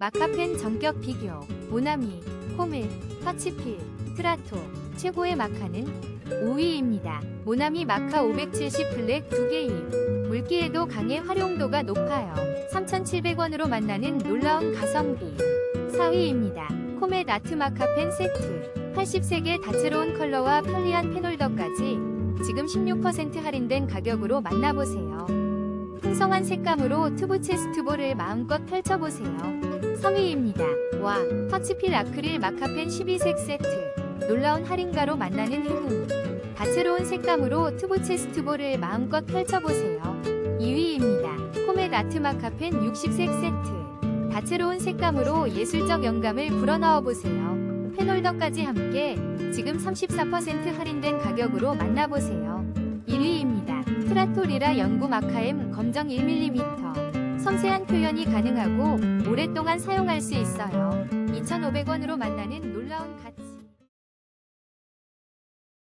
마카펜 전격 비교, 모나미, 호밀, 터치필, 트라토, 최고의 마카는 5위입니다. 모나미 마카 570 블랙 2개 입. 물기에도 강해 활용도가 높아요. 3,700원으로 만나는 놀라운 가성비. 4위입니다. 코멧 아트 마카펜 세트. 83개 다채로운 컬러와 편리한 펜홀더까지 지금 16% 할인된 가격으로 만나보세요. 풍성한 색감으로 튜브 체스트볼을 마음껏 펼쳐보세요. 3위입니다. 와, 터치필 아크릴 마카펜 12색 세트. 놀라운 할인가로 만나는 행운. 다채로운 색감으로 튜브 체스트볼을 마음껏 펼쳐보세요. 2위입니다. 코멧 아트 마카펜 60색 세트. 다채로운 색감으로 예술적 영감을 불어넣어보세요. 펜홀더까지 함께 지금 34% 할인된 가격으로 만나보세요. 1위입니다. 트라토리라 연구 마카엠 검정 1mm. 섬세한 표현이 가능하고 오랫동안 사용할 수 있어요. 2,500원으로 만나는 놀라운 가치.